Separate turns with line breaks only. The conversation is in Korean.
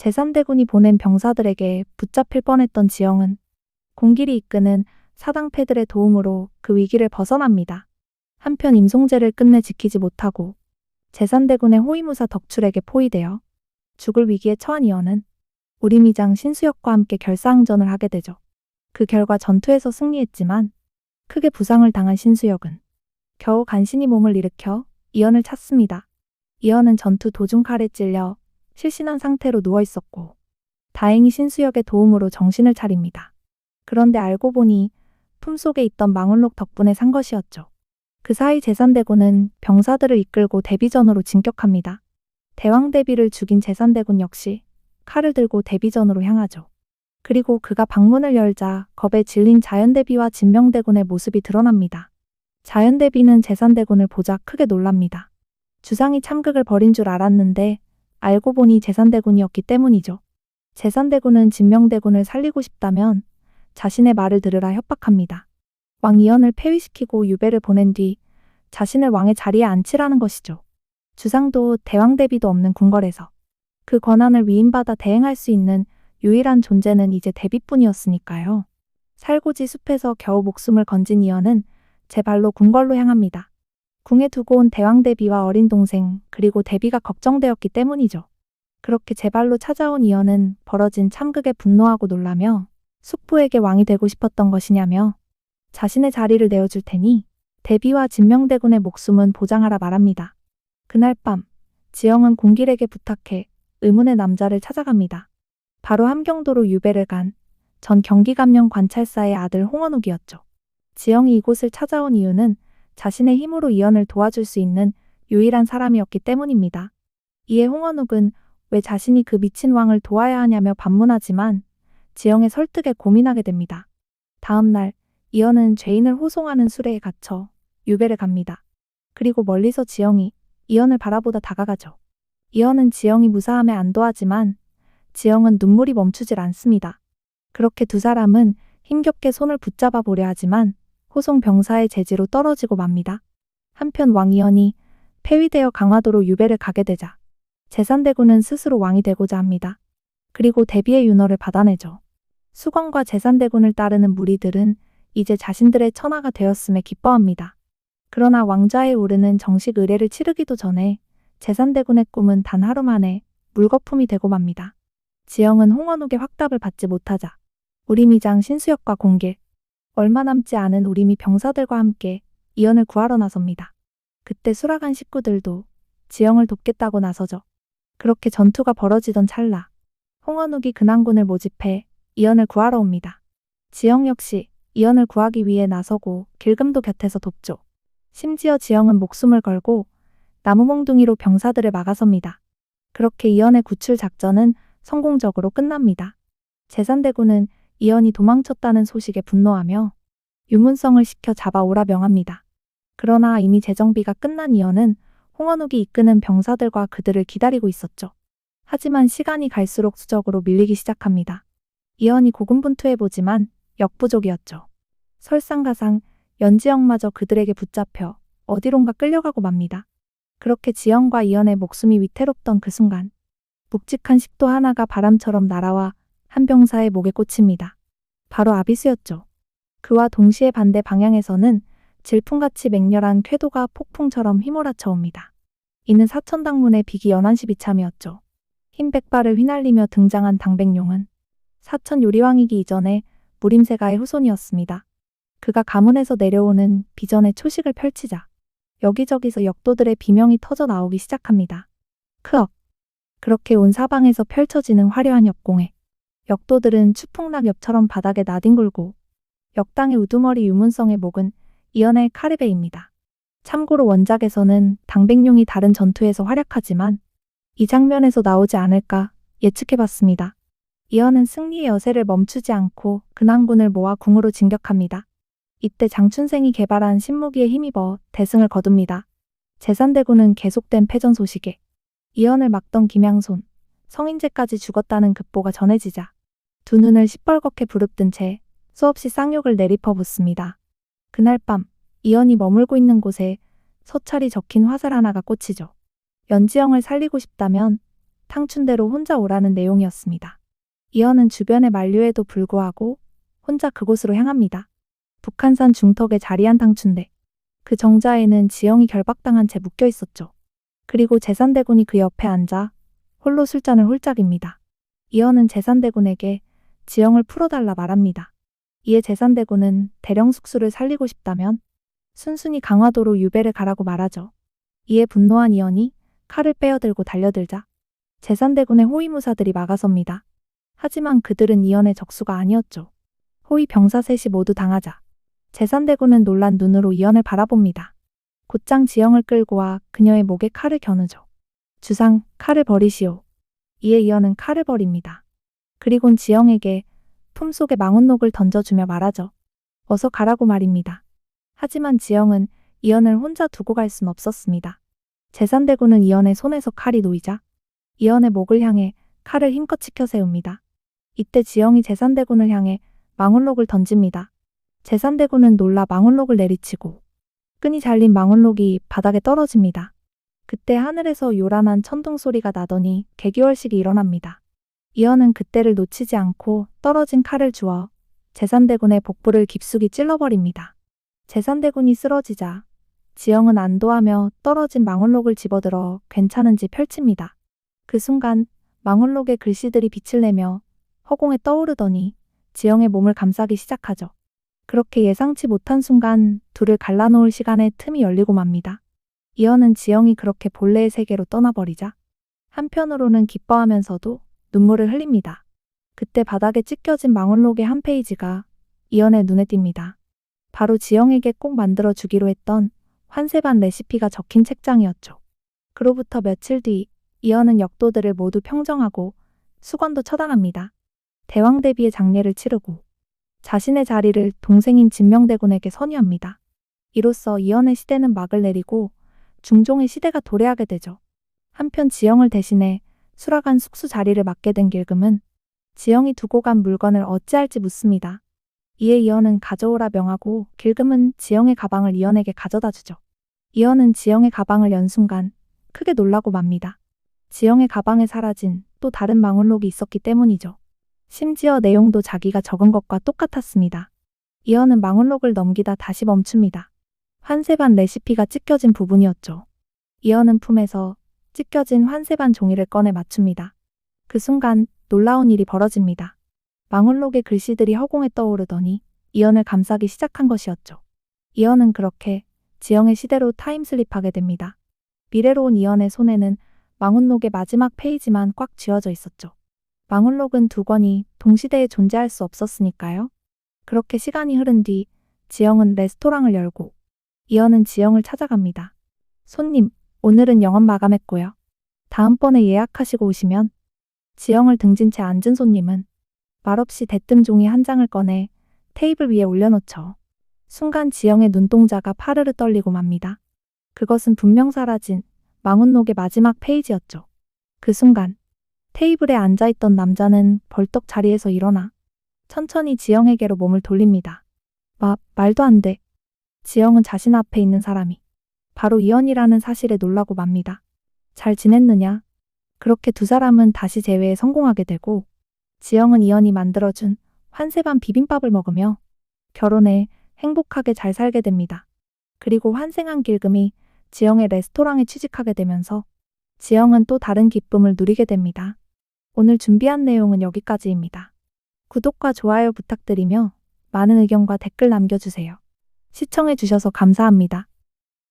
제3대군이 보낸 병사들에게 붙잡힐 뻔했던 지영은 공길이 이끄는 사당패들의 도움으로 그 위기를 벗어납니다. 한편 임송재를 끝내 지키지 못하고 제3대군의 호위무사 덕출에게 포위되어 죽을 위기에 처한 이어는 우리미장 신수역과 함께 결사항전을 하게 되죠. 그 결과 전투에서 승리했지만 크게 부상을 당한 신수역은 겨우 간신히 몸을 일으켜 이연을 찾습니다. 이연은 전투 도중 칼에 찔려 실신한 상태로 누워 있었고 다행히 신수역의 도움으로 정신을 차립니다. 그런데 알고 보니 품속에 있던 망울록 덕분에 산 것이었죠. 그 사이 제산대군은 병사들을 이끌고 대비전으로 진격합니다. 대왕 대비를 죽인 제산대군 역시 칼을 들고 대비전으로 향하죠. 그리고 그가 방문을 열자 겁에 질린 자연대비와 진명대군의 모습이 드러납니다. 자연대비는 제산대군을 보자 크게 놀랍니다. 주상이 참극을 벌인 줄 알았는데 알고 보니 제산대군이었기 때문이죠. 제산대군은 진명대군을 살리고 싶다면 자신의 말을 들으라 협박합니다. 왕 이연을 폐위시키고 유배를 보낸 뒤 자신을 왕의 자리에 앉히라는 것이죠. 주상도 대왕 대비도 없는 궁궐에서 그 권한을 위임받아 대행할 수 있는 유일한 존재는 이제 대비뿐이었으니까요. 살고지 숲에서 겨우 목숨을 건진 이연은 제 발로 궁궐로 향합니다. 궁에 두고 온 대왕 대비와 어린 동생 그리고 대비가 걱정되었기 때문이죠. 그렇게 제 발로 찾아온 이연은 벌어진 참극에 분노하고 놀라며 숙부에게 왕이 되고 싶었던 것이냐며 자신의 자리를 내어줄 테니 대비와 진명대군의 목숨은 보장하라 말합니다. 그날 밤 지영은 공길에게 부탁해 의문의 남자를 찾아갑니다. 바로 함경도로 유배를 간 전 경기감령 관찰사의 아들 홍원욱이었죠. 지영이 이곳을 찾아온 이유는 자신의 힘으로 이연을 도와줄 수 있는 유일한 사람이었기 때문입니다. 이에 홍원욱은 왜 자신이 그 미친 왕을 도와야 하냐며 반문하지만 지영의 설득에 고민하게 됩니다. 다음 날 이연은 죄인을 호송하는 수레에 갇혀 유배를 갑니다. 그리고 멀리서 지영이 이연을 바라보다 다가가죠. 이연은 지영이 무사함에 안도하지만 지영은 눈물이 멈추질 않습니다. 그렇게 두 사람은 힘겹게 손을 붙잡아 보려 하지만 호송 병사의 제지로 떨어지고 맙니다. 한편 왕이연이 폐위되어 강화도로 유배를 가게 되자 재산대군은 스스로 왕이 되고자 합니다. 그리고 대비의 윤허를 받아내죠. 수건과 재산대군을 따르는 무리들은 이제 자신들의 천하가 되었음에 기뻐합니다. 그러나 왕좌에 오르는 정식 의례를 치르기도 전에 재산대군의 꿈은 단 하루 만에 물거품이 되고 맙니다. 지영은 홍원욱의 확답을 받지 못하자 우리미장 신수역과 공길, 얼마 남지 않은 우리미 병사들과 함께 이연을 구하러 나섭니다. 그때 수락한 식구들도 지영을 돕겠다고 나서죠. 그렇게 전투가 벌어지던 찰나 홍원욱이 근황군을 모집해 이연을 구하러 옵니다. 지영 역시 이연을 구하기 위해 나서고 길금도 곁에서 돕죠. 심지어 지영은 목숨을 걸고 나무 몽둥이로 병사들을 막아섭니다. 그렇게 이연의 구출 작전은 성공적으로 끝납니다. 재산대군은 이연이 도망쳤다는 소식에 분노하며 유문성을 시켜 잡아오라 명합니다. 그러나 이미 재정비가 끝난 이연은 홍원욱이 이끄는 병사들과 그들을 기다리고 있었죠. 하지만 시간이 갈수록 수적으로 밀리기 시작합니다. 이연이 고군분투해보지만 역부족이었죠. 설상가상 연지영마저 그들에게 붙잡혀 어디론가 끌려가고 맙니다. 그렇게 지영과 이연의 목숨이 위태롭던 그 순간 묵직한 식도 하나가 바람처럼 날아와 한 병사의 목에 꽂힙니다. 바로 아비스였죠. 그와 동시에 반대 방향에서는 질풍같이 맹렬한 쾌도가 폭풍처럼 휘몰아쳐 옵니다. 이는 사천당문의 비기 연안시 비참이었죠. 흰 백발을 휘날리며 등장한 당백룡은 사천 요리왕이기 이전에 무림세가의 후손이었습니다. 그가 가문에서 내려오는 비전의 초식을 펼치자 여기저기서 역도들의 비명이 터져 나오기 시작합니다. 크억. 그렇게 온 사방에서 펼쳐지는 화려한 역공에 역도들은 추풍낙엽처럼 바닥에 나뒹굴고 역당의 우두머리 유문성의 목은 이연의 카리베입니다. 참고로 원작에서는 당백룡이 다른 전투에서 활약하지만 이 장면에서 나오지 않을까 예측해봤습니다. 이연은 승리의 여세를 멈추지 않고 근황군을 모아 궁으로 진격합니다. 이때 장춘생이 개발한 신무기에 힘입어 대승을 거둡니다. 재산대군은 계속된 패전 소식에 이연을 막던 김양손, 성인재까지 죽었다는 급보가 전해지자 두 눈을 시뻘겋게 부릅뜬 채 수없이 쌍욕을 내리퍼 붓습니다. 그날 밤 이연이 머물고 있는 곳에 서찰이 적힌 화살 하나가 꽂히죠. 연지영을 살리고 싶다면 탕춘대로 혼자 오라는 내용이었습니다. 이현은 주변의 만류에도 불구하고 혼자 그곳으로 향합니다. 북한산 중턱에 자리한 탕춘대. 그 정자에는 지영이 결박당한 채 묶여 있었죠. 그리고 재산대군이 그 옆에 앉아 홀로 술잔을 홀짝입니다. 이현은 재산대군에게 지영을 풀어달라 말합니다. 이에 재산대군은 대령 숙수를 살리고 싶다면 순순히 강화도로 유배를 가라고 말하죠. 이에 분노한 이현이 칼을 빼어들고 달려들자 재산대군의 호위무사들이 막아섭니다. 하지만 그들은 이현의 적수가 아니었죠. 호위 병사 셋이 모두 당하자 재산대군은 놀란 눈으로 이현을 바라봅니다. 곧장 지영을 끌고 와 그녀의 목에 칼을 겨누죠. 주상, 칼을 버리시오. 이에 이현은 칼을 버립니다. 그리곤 지영에게 품속에 망원록을 던져주며 말하죠. 어서 가라고 말입니다. 하지만 지영은 이현을 혼자 두고 갈 순 없었습니다. 재산대군은 이현의 손에서 칼이 놓이자 이현의 목을 향해 칼을 힘껏 치켜 세웁니다. 이때 지영이 재산대군을 향해 망원록을 던집니다. 재산대군은 놀라 망원록을 내리치고 끈이 잘린 망원록이 바닥에 떨어집니다. 그때 하늘에서 요란한 천둥 소리가 나더니 개기월식이 일어납니다. 이현은 그때를 놓치지 않고 떨어진 칼을 주어 재산대군의 복부를 깊숙이 찔러버립니다. 재산대군이 쓰러지자 지영은 안도하며 떨어진 망원록을 집어들어 괜찮은지 펼칩니다. 그 순간 망원록의 글씨들이 빛을 내며 허공에 떠오르더니 지영의 몸을 감싸기 시작하죠. 그렇게 예상치 못한 순간 둘을 갈라놓을 시간에 틈이 열리고 맙니다. 이현은 지영이 그렇게 본래의 세계로 떠나버리자 한편으로는 기뻐하면서도 눈물을 흘립니다. 그때 바닥에 찢겨진 망원록의 한 페이지가 이현의 눈에 띕니다. 바로 지영에게 꼭 만들어 주기로 했던 환세반 레시피가 적힌 책장이었죠. 그로부터 며칠 뒤 이현은 역도들을 모두 평정하고 수건도 처단합니다. 대왕 대비의 장례를 치르고 자신의 자리를 동생인 진명대군에게 선유합니다. 이로써 이현의 시대는 막을 내리고 중종의 시대가 도래하게 되죠. 한편 지영을 대신해 수락한 숙수 자리를 맡게 된 길금은 지영이 두고 간 물건을 어찌할지 묻습니다. 이에 이현은 가져오라 명하고 길금은 지영의 가방을 이현에게 가져다 주죠. 이현은 지영의 가방을 연 순간 크게 놀라고 맙니다. 지영의 가방에 사라진 또 다른 망원록이 있었기 때문이죠. 심지어 내용도 자기가 적은 것과 똑같았습니다. 이현은 망원록을 넘기다 다시 멈춥니다. 환세반 레시피가 찢겨진 부분이었죠. 이현은 품에서 찢겨진 환세반 종이를 꺼내 맞춥니다. 그 순간 놀라운 일이 벌어집니다. 망원록의 글씨들이 허공에 떠오르더니 이현을 감싸기 시작한 것이었죠. 이현은 그렇게 지영의 시대로 타임슬립하게 됩니다. 미래로 온 이현의 손에는 망원록의 마지막 페이지만 꽉 쥐어져 있었죠. 망원록은 두 권이 동시대에 존재할 수 없었으니까요. 그렇게 시간이 흐른 뒤 지영은 레스토랑을 열고 이현은 지영을 찾아갑니다. 손님, 오늘은 영업 마감했고요. 다음번에 예약하시고 오시면 지영을 등진 채 앉은 손님은 말없이 대뜸 종이 한 장을 꺼내 테이블 위에 올려놓죠. 순간 지영의 눈동자가 파르르 떨리고 맙니다. 그것은 분명 사라진 망운록의 마지막 페이지였죠. 그 순간 테이블에 앉아있던 남자는 벌떡 자리에서 일어나 천천히 지영에게로 몸을 돌립니다. 마, 말도 안 돼. 지영은 자신 앞에 있는 사람이 바로 이현이라는 사실에 놀라고 맙니다. 잘 지냈느냐? 그렇게 두 사람은 다시 재회에 성공하게 되고 지영은 이현이 만들어준 환세반 비빔밥을 먹으며 결혼해 행복하게 잘 살게 됩니다. 그리고 환생한 길금이 지영의 레스토랑에 취직하게 되면서 지영은 또 다른 기쁨을 누리게 됩니다. 오늘 준비한 내용은 여기까지입니다. 구독과 좋아요 부탁드리며 많은 의견과 댓글 남겨주세요. 시청해주셔서 감사합니다.